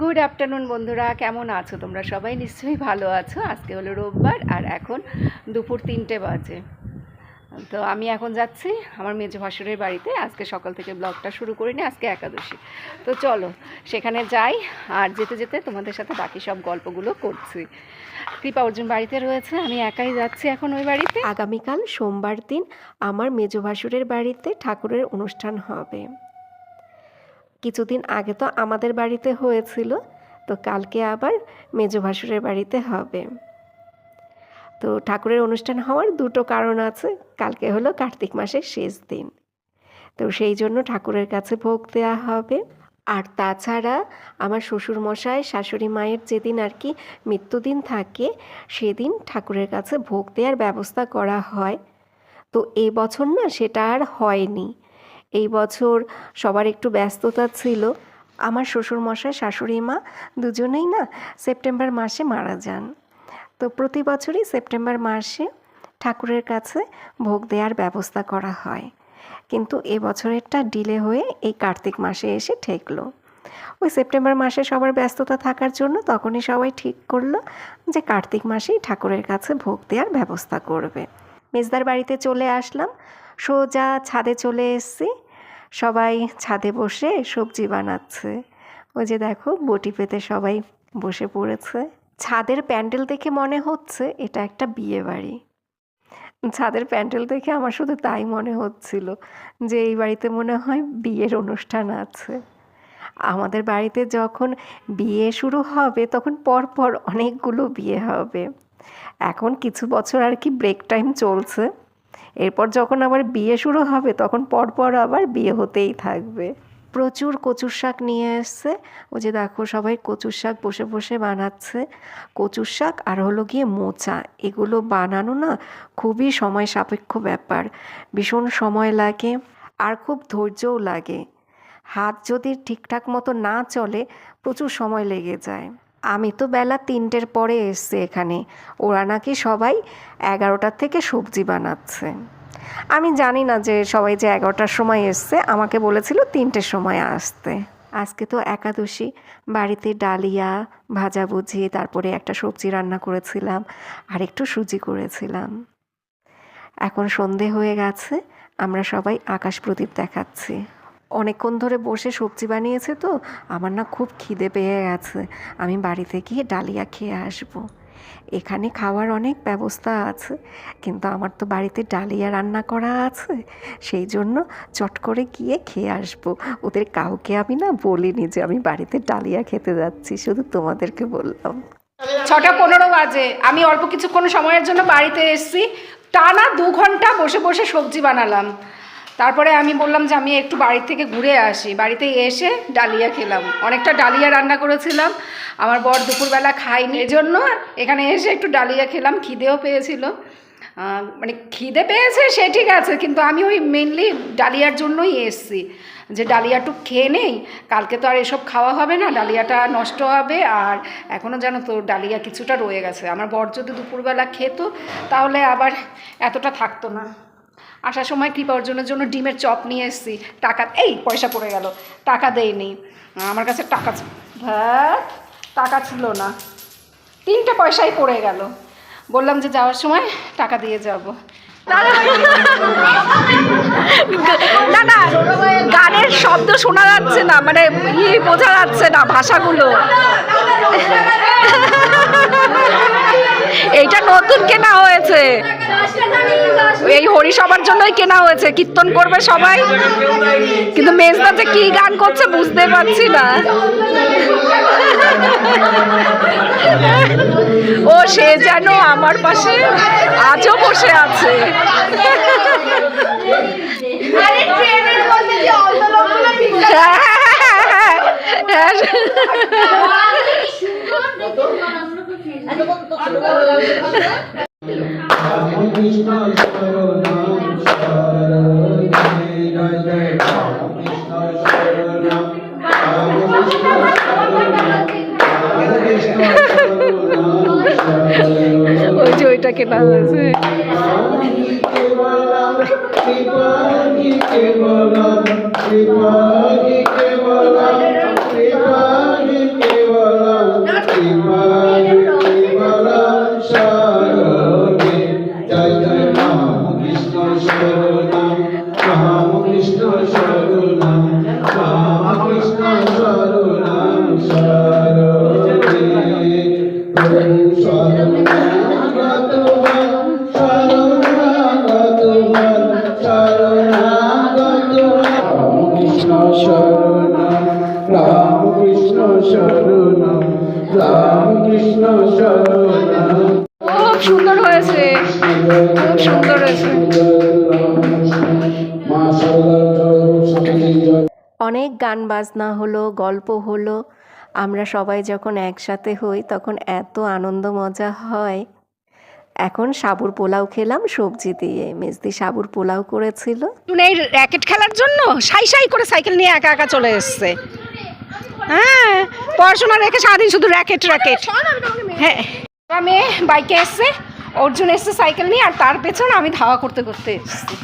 Good afternoon বন্ধুরা। কেমন আছো? তোমরা সবাই নিশ্চয়ই ভালো আছো। আজকে হলো রোববার আর এখন দুপুর তিনটে বাজে। তো আমি এখন যাচ্ছি আমার মেজ ভাসুরের বাড়িতে। আজকে সকাল থেকে ব্লগটা শুরু করিনি, আজকে একাদশী। তো চলো, সেখানে যাই আর যেতে যেতে তোমাদের সাথে বাকি সব গল্পগুলো করছি। কৃপা অর্জুন বাড়িতে রয়েছে, আমি একাই যাচ্ছি এখন ওই বাড়িতে। আগামীকাল সোমবার দিন আমার মেজ ভাসুরের বাড়িতে ঠাকুরের অনুষ্ঠান হবে। কিছুদিন আগে তো আমাদের বাড়িতে হয়েছিল, তো কালকে আবার মেজো ভাসুরের বাড়িতে হবে। তো ঠাকুরের অনুষ্ঠান হওয়ার দুটো কারণ আছে, কালকে হলো কার্তিক মাসের শেষ দিন। তো সেই জন্য ঠাকুরের কাছে ভোগ দেওয়া হবে। আর তাছাড়া আমার শ্বশুর মশাই শাশুড়ি মায়ের যেদিন আর কি মৃত্যুদিন থাকে, সেদিন ঠাকুরের কাছে ভোগ দেওয়ার ব্যবস্থা করা হয়। তো এই বছর না সেটা আর হয়নি। এই বছর সবার একটু ব্যস্ততা ছিল। আমার শ্বশুরমশাই, শাশুড়ি মা দুজনেই না সেপ্টেম্বর মাসে মারা যান। তো প্রতি বছরই সেপ্টেম্বর মাসে ঠাকুরের কাছে ভোগ দেওয়ার ব্যবস্থা করা হয়। কিন্তু এ বছরেরটা ডিলে হয়ে এই কার্তিক মাসে এসে ঠেকলো। ওই সেপ্টেম্বর মাসে সবার ব্যস্ততা থাকার জন্য তখনই সবাই ঠিক করল যে কার্তিক মাসেই ঠাকুরের কাছে ভোগ দেওয়ার ব্যবস্থা করবে। মেজদার বাড়িতে চলে আসলাম। সোজা ছাদে চলে এসেছি। সবাই ছাদে বসে সবজি বানাচ্ছে। ওই যে দেখো, বটি পেতে সবাই বসে পড়েছে। ছাদের প্যান্ডেল দেখে মনে হচ্ছে এটা একটা বিয়ে বাড়ি। ছাদের প্যান্ডেল দেখে আমার শুধু তাই মনে হচ্ছিল যে এই বাড়িতে মনে হয় বিয়ের অনুষ্ঠান আছে। আমাদের বাড়িতে যখন বিয়ে শুরু হবে, তখন পরপর অনেকগুলো বিয়ে হবে। এখন কিছু বছর আর কি ব্রেক টাইম চলছে। এরপর যখন আবার বিয়ে শুরু হবে, তখন পরপর আবার বিয়ে হতেই থাকবে। প্রচুর কচুর শাক নিয়ে এসছে। ও যে দেখো সবাই কচুর শাক বসে বসে বানাচ্ছে। কচুর শাক আর হলো গিয়ে মোচা। এগুলো বানানো না খুবই সময় সাপেক্ষ ব্যাপার। ভীষণ সময় লাগে আর খুব ধৈর্যও লাগে। হাত যদি ঠিকঠাক মতো না চলে, প্রচুর সময় লেগে যায়। আমি তো বেলা তিনটের পরে এসছি এখানে। ওরা নাকি সবাই এগারোটার থেকে সবজি বানাচ্ছে। আমি জানি না যে সবাই যে এগারোটার সময় এসছে, আমাকে বলেছিল তিনটের সময় আসতে। আজকে তো একাদশী, বাড়িতে ডালিয়া, ভাজা ভাজাভুজি তারপরে একটা সবজি রান্না করেছিলাম, আর একটু সুজি করেছিলাম। এখন সন্ধে হয়ে গেছে, আমরা সবাই আকাশ প্রদীপ দেখাচ্ছি। অনেকক্ষণ ধরে বসে সবজি বানিয়েছে তো, আমার না খুব খিদে পেয়ে গেছে। আমি বাড়িতে গিয়ে ডালিয়া খেয়ে আসব। এখানে খাওয়ার অনেক ব্যবস্থা আছে, কিন্তু আমার তো বাড়িতে ডালিয়া রান্না করা আছে, সেই জন্য চট করে গিয়ে খেয়ে আসব। ওদের কাউকে আমি না বলিনি যে আমি বাড়িতে ডালিয়া খেতে যাচ্ছি, শুধু তোমাদেরকে বললাম। ছটা পনেরো বাজে, আমি অল্প কিছুক্ষণ সময়ের জন্য বাড়িতে এসেছি। টানা দু ঘণ্টা বসে বসে সবজি বানালাম। তারপরে আমি বললাম যে আমি একটু বাড়ি থেকে ঘুরে আসি। বাড়িতে এসে ডালিয়া খেলাম। অনেকটা ডালিয়া রান্না করেছিলাম। আমার বর দুপুরবেলা খাইনি এজন্য এখানে এসে একটু ডালিয়া খেলাম। খিদেও পেয়েছিল। মানে খিদে পেয়েছে, সে ঠিক আছে। কিন্তু আমি ওই মেনলি ডালিয়ার জন্যই এসছি। যে ডালিয়াটু খেয়ে নেই, কালকে তো আর এসব খাওয়া হবে না, ডালিয়াটা নষ্ট হবে আর এখনও জানো তো ডালিয়া কিছুটা রয়ে গেছে। আমার বর যদি দুপুরবেলা খেত, তাহলে আবার এতটা থাকতো না। আসার সময় কৃপা অর্জনের জন্য ডিমের চপ নিয়ে এসেছি। টাকা, এই পয়সা পড়ে গেল। টাকা দেয়নি। আমার কাছে টাকা হ্যাঁ টাকা ছিল না। তিনটে পয়সাই পড়ে গেল। বললাম যে যাওয়ার সময় টাকা দিয়ে যাব। না না গানের শব্দ শোনা যাচ্ছে না মানে ইয়ে বোঝা যাচ্ছে না ভাষাগুলো। এইটা নতুন কেনা হয়েছে। এই হরিসভার জন্যই কেনা হয়েছে। কীর্তন করবে সবাই। কিন্তু মেজদা যে কি গান করছে বুঝতে পারছি না। ও সে যেন আমার পাশে আজও বসে আছে। হ্যাঁ, হ্যাঁ, হ্যাঁ, হ্যাঁ। কৃষ্ণ শরণম শরণে জয় জয় কৃষ্ণ শরণম কৃষ্ণ শরণম কৃষ্ণ শরণম ওই যে ওইটা কেনা হয়েছে কেবলম গান বাজনা হলো, গল্প হলো, আমরা সবাই যখন একসাথে হই তখন এত আনন্দ মজা হয়। এখন সাবুর পোলাও খেলাম, সবজি দিয়ে। মেজদি সাবুর পোলাও করেছিল। এই র্যাকেট খেলার জন্য? সাই সাই করে সাইকেল নিয়ে একা একা চলে এসছে। হ্যাঁ পড়াশোনা রেখে সারাদিন শুধু র্যাকেট র্যাকেট। হ্যাঁ মেয়ে বাইকে এসছে, অর্জুন এসছে সাইকেল নিয়ে আর তার পেছনে আমি ধাওয়া করতে করতে এসছি।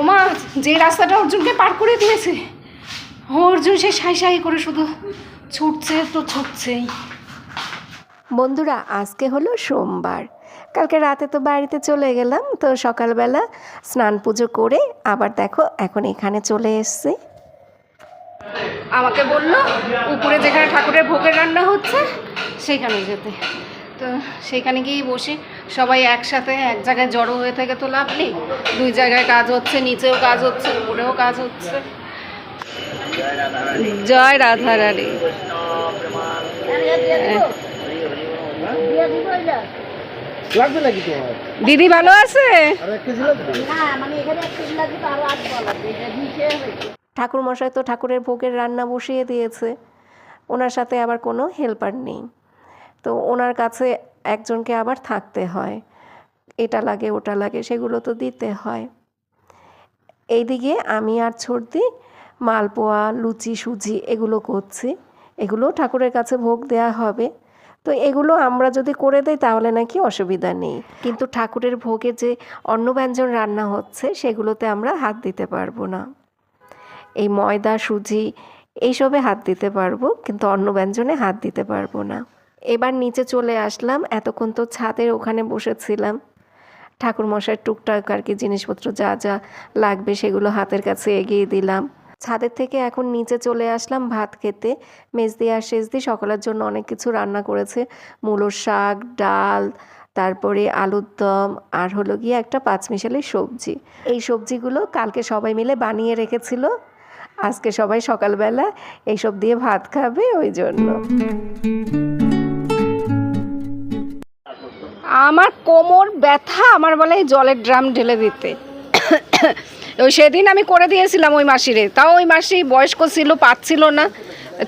ওমা, যে রাস্তাটা অর্জুনকে পার করে দিয়েছে। অর্জুন সে সাই সাই করে শুধু ছুটছে তো ছুটছেই। বন্ধুরা আজকে হলো সোমবার। কালকে রাতে তো বাড়িতে চলে গেলাম তো সকালবেলা স্নান পুজো করে আবার দেখো এখন এখানে চলে এসছে। আমাকে বলল উপরে যেখানে ঠাকুরের ভোগের রান্না হচ্ছে সেখানে যেতে। তো সেখানে গিয়েই বসে। সবাই একসাথে এক জায়গায় জড়ো হয়ে থেকে তো লাভ নেই। দুই জায়গায় কাজ হচ্ছে নিচেও কাজ হচ্ছে উপরেও কাজ হচ্ছে। জয় রাধা রানী। দিদি ভালো আছে? ঠাকুর মশাই তো ঠাকুরের ভোগের রান্না বসিয়ে দিয়েছে। ওনার সাথে আবার কোনো হেল্পার নেই। তো ওনার কাছে একজনকে আবার থাকতে হয়। এটা লাগে, ওটা লাগে, সেগুলো তো দিতে হয়। এইদিকে আমি আর ছর্দি মালপোয়া, লুচি, সুজি এগুলো করছি। এগুলো ঠাকুরের কাছে ভোগ দেয়া হবে। তো এগুলো আমরা যদি করে দেই তাহলে নাকি অসুবিধা নেই। কিন্তু ঠাকুরের ভোগে যে অন্ন ব্যঞ্জন রান্না হচ্ছে সেগুলোতে আমরা হাত দিতে পারব না। এই ময়দা, সুজি এইসবে হাত দিতে পারব, কিন্তু অন্য ব্যঞ্জনে হাত দিতে পারব না। এবার নিচে চলে আসলাম। এতক্ষণ তো ছাদের ওখানে বসেছিলাম। ঠাকুর মশাই টুকটাক আর কি জিনিসপত্র যা যা লাগবে সেগুলো হাতের কাছে এগিয়ে দিলাম। ছাদের থেকে এখন নিচে চলে আসলাম ভাত খেতে। মেজদি আর সেজদি সকালের জন্য অনেক কিছু রান্না করেছে। মূলোর শাক, ডাল, তারপরে আলুর দম, আর হলো গিয়ে একটা পাঁচমিশালি সবজি। এই সবজিগুলো কালকে সবাই মিলে বানিয়ে রেখেছিল। আজকে সবাই সকালবেলা এইসব দিয়ে ভাত খাবে ওই জন্য। আমার কোমর ব্যথা, আমার বলে এই জলের ড্রাম ঢেলে দিতে। ওই সেদিন আমি করে দিয়েছিলাম ওই মাসিরে। তাও ওই মাসি বয়স্ক ছিল পাচ্ছিল না।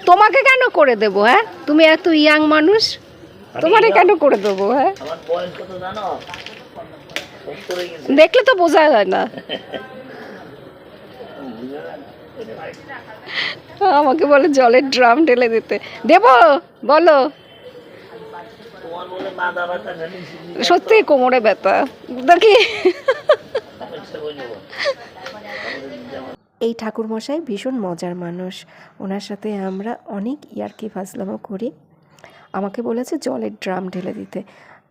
তোমাকে কেন করে দেবো হ্যাঁ? তুমি এত ইয়াং মানুষ। তোমারে কেন করে দেবো হ্যাঁ? দেখলে তো বোঝা যায় না। আমাকে বলে জলের ড্রাম ঢেলে দিতে। দেবো বলো। সত্যি কোমরে ব্যথা। দেখি। এই ঠাকুরমশাই ভীষণ মজার মানুষ। ওনার সাথে আমরা অনেক ইয়ার্কি ফাজলামো করি। আমাকে বলেছে জলের ড্রাম ঢেলে দিতে।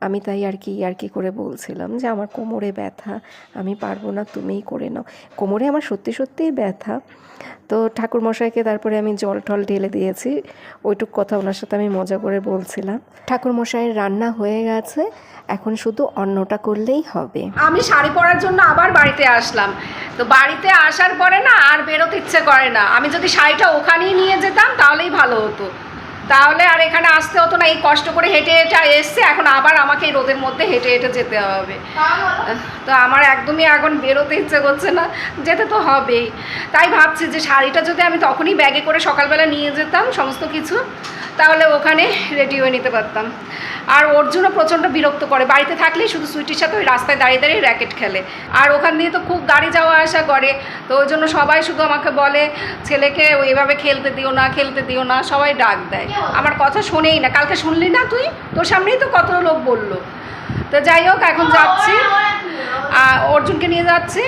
আমি তাই আর কি আর কি করে বলছিলাম যে আমার কোমরে ব্যথা, আমি পারব না, তুমিই করে নাও। কোমরে আমার সত্যি সত্যিই ব্যথা। তো ঠাকুরমশাইকে তারপরে আমি জল টল ঢেলে দিয়েছি, ওইটুক কথা ওনার সাথে আমি মজা করে বলছিলাম। ঠাকুরমশাইয়ের রান্না হয়ে গেছে, এখন শুধু অন্নটা করলেই হবে। আমি শাড়ি পরার জন্য আবার বাড়িতে আসলাম। তো বাড়িতে আসার পরে না আর বেরোতে ইচ্ছে করে না। আমি যদি শাড়িটা ওখানেই নিয়ে যেতাম তাহলেই ভালো হতো। তাহলে আর এখানে আসতে হতো না, এই কষ্ট করে হেঁটে হেঁটে এসছে, এখন আবার আমাকে এই রোদের মধ্যে হেঁটে হেঁটে যেতে হবে। তো আমার একদমই এখন বেরোতে ইচ্ছে করছে না, যেতে তো হবেই। তাই ভাবছি যে শাড়িটা যদি আমি তখনই ব্যাগে করে সকালবেলা নিয়ে যেতাম, সমস্ত কিছু তাহলে ওখানে রেডি হয়ে নিতে পারতাম। আর অর্জুনও প্রচণ্ড বিরক্ত করে, বাড়িতে থাকলেই শুধু সুইটির সাথে ওই রাস্তায় দাঁড়িয়ে দাঁড়িয়ে র্যাকেট খেলে। আর ওখান দিয়ে তো খুব গাড়ি যাওয়া আসা করে, তো ওই জন্য সবাই শুধু আমাকে বলে, ছেলেকে ওইভাবে খেলতে দিও না, খেলতে দিও না, সবাই ডাক দেয়। আমার কথা শোনেই না, কালকে শুনলি না তুই? তোর সামনেই তো কত লোক বলল। তো যাই হোক, এখন যাচ্ছি। অর্জুনকে নিয়ে যাচ্ছি।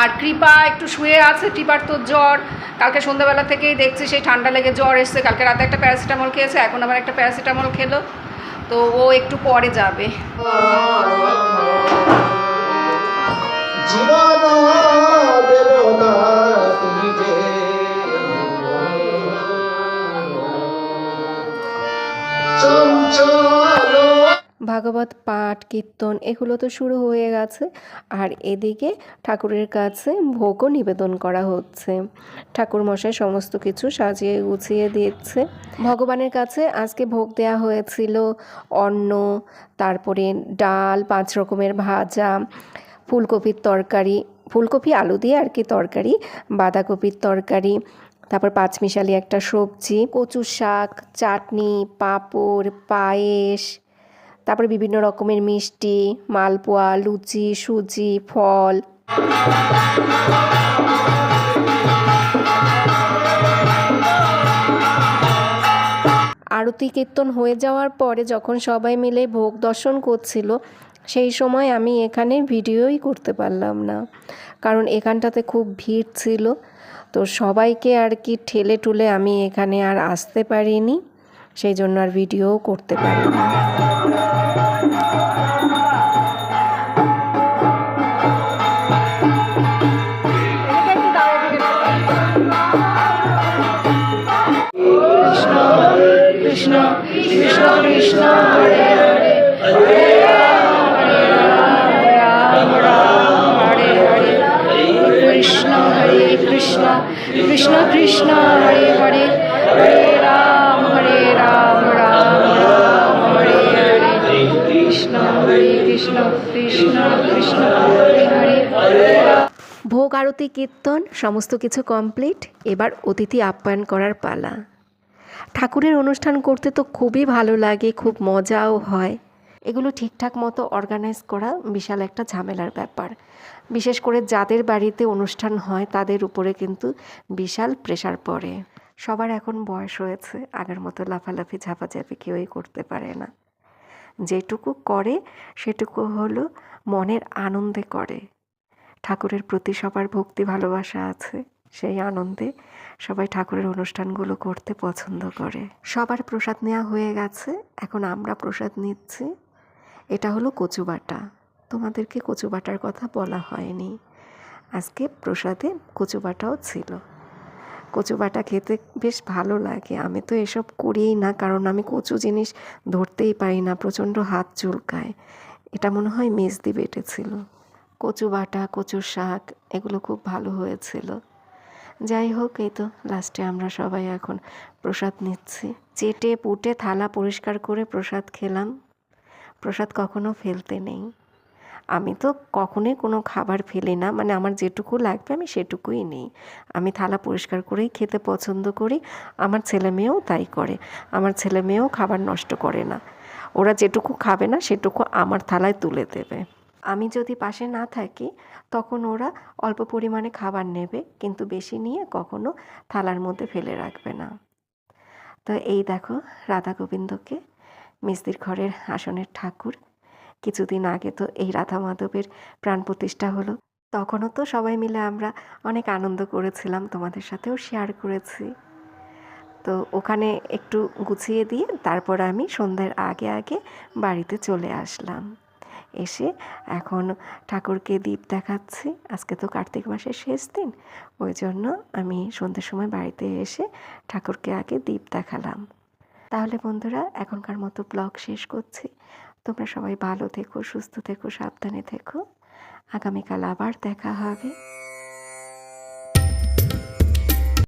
আর কৃপা একটু শুয়ে আছে, কৃপার তোর জ্বর। কালকে সন্ধ্যাবেলা থেকেই দেখছি সেই ঠান্ডা লেগে জ্বর এসছে। কালকে রাতে একটা প্যারাসিটামল খেয়েছে, এখন আবার একটা প্যারাসিটামল খেলো। তো ও একটু পরে যাবে। জীবন ভাগবত পাঠ, কীর্তন এগুলো তো শুরু হয়ে গেছে। আর এদিকে ঠাকুরের কাছে ভোগও নিবেদন করা হচ্ছে। ঠাকুর মশাই সমস্ত কিছু সাজিয়ে গুছিয়ে দিচ্ছে। ভগবানের কাছে আজকে ভোগ দেয়া হয়েছিল অন্ন, তারপরে ডাল, পাঁচ রকমের ভাজা, ফুলকপির তরকারি, ফুলকপি, আলু দিয়ে আর কি তরকারি, বাঁধাকপির তরকারি, তারপর পাঁচমিশালি একটা সবজি কচু শাক, চাটনি, পাঁপড়, পায়েস তারপরে বিভিন্ন রকমের মিষ্টি, মালপোয়া, লুচি, সুজি, ফল। আরতি কীর্তন হয়ে যাওয়ার পরে যখন সবাই মিলে ভোগ দর্শন করছিল, সেই সময় আমি এখানে ভিডিওই করতে পারলাম না। কারণ এখানটাতে খুব ভিড় ছিল, তো সবাইকে আর কি ঠেলে টুলে আমি এখানে আর আসতে পারিনি, সেই জন্য আর ভিডিও করতে পারিনি। কৃষ্ণ কৃষ্ণ হরে হরে হরে রাম হরে রাম রাম রাম হরে হরে কৃষ্ণ হরে কৃষ্ণ কৃষ্ণ কৃষ্ণ ভোগ, আরতি, কীর্তন, সমস্ত কিছু কমপ্লিট এবার অতিথি আপ্যায়ন করার পালা। ঠাকুরের অনুষ্ঠান করতে তো খুবই ভালো লাগে, খুব মজাও হয়। এগুলো ঠিকঠাক মতো অর্গানাইজ করা বিশাল একটা ঝামেলার ব্যাপার। বিশেষ করে যাদের বাড়িতে অনুষ্ঠান হয়, তাদের উপরে কিন্তু বিশাল প্রেশার পড়ে। সবার এখন বয়স হয়েছে, আগের মতো লাফালাফি, ঝাপাঝাপি কেউই করতে পারে না। যেটুকু করে, সেটুকু হলো মনের আনন্দে করে। ঠাকুরের প্রতি সবার ভক্তি ভালোবাসা আছে। সেই আনন্দে সবাই ঠাকুরের অনুষ্ঠানগুলো করতে পছন্দ করে। সবার প্রসাদ নেওয়া হয়ে গেছে, এখন আমরা প্রসাদ নিচ্ছি। এটা হলো কচুবাটা তোমাদেরকে কচুবাটার কথা বলা হয়নি। আজকে প্রসাদে কচুবাটাও ছিল। কচুবাটা খেতে বেশ ভালো লাগে। আমি তো এসব করিই না, কারণ আমি কচু জিনিস ধরতেই পারি না, প্রচণ্ড হাত চুলকায়। এটা মনে হয় মেজদি বেটেছিল। কচু বাটা, কচুর শাক, এগুলো খুব ভালো হয়েছিল। যাই হোক, এই তো লাস্টে আমরা সবাই এখন প্রসাদ নিচ্ছি। চেটে, পুটে, থালা পরিষ্কার করে প্রসাদ খেলাম। প্রসাদ কখনো ফেলতে নেই। আমি তো কখনোই কোনো খাবার ফেলি না মানে আমার যেটুকু লাগবে আমি সেটুকুই নিই। আমি থালা পরিষ্কার করেই খেতে পছন্দ করি, আমার ছেলে মেয়েও তাই করে। আমার ছেলে মেয়েও খাবার নষ্ট করে না। ওরা যেটুকু খাবে না, সেটুকু আমার থালায় তুলে দেবে। আমি যদি পাশে না থাকি, তখন ওরা অল্প পরিমাণে খাবার নেবে, কিন্তু বেশি নিয়ে কখনো থালার মধ্যে ফেলে রাখবে না। তো এই দেখো, রাধা গোবিন্দকে মিস্ত্রির ঘরের আসনের ঠাকুর। কিছুদিন আগে তো এই রাধা মাধবের প্রাণ প্রতিষ্ঠা হলো। তখনও তো সবাই মিলে আমরা অনেক আনন্দ করেছিলাম, তোমাদের সাথেও শেয়ার করেছি। তো ওখানে একটু গুছিয়ে দিয়ে তারপর আমি সন্ধ্যার আগে আগে বাড়িতে চলে আসলাম। এসে এখন ঠাকুরকে দীপ দেখাচ্ছি। আজকে তো কার্তিক মাসের শেষ দিন, ওই জন্য আমি সন্ধ্যের সময় বাড়িতে এসে ঠাকুরকে আগে দীপ দেখালাম। তাহলে বন্ধুরা, এখনকার মতো ব্লগ শেষ করছি। তোমরা সবাই ভালো থেকো, সুস্থ থেকো, সাবধানে থেকো। আগামীকাল আবার দেখা হবে।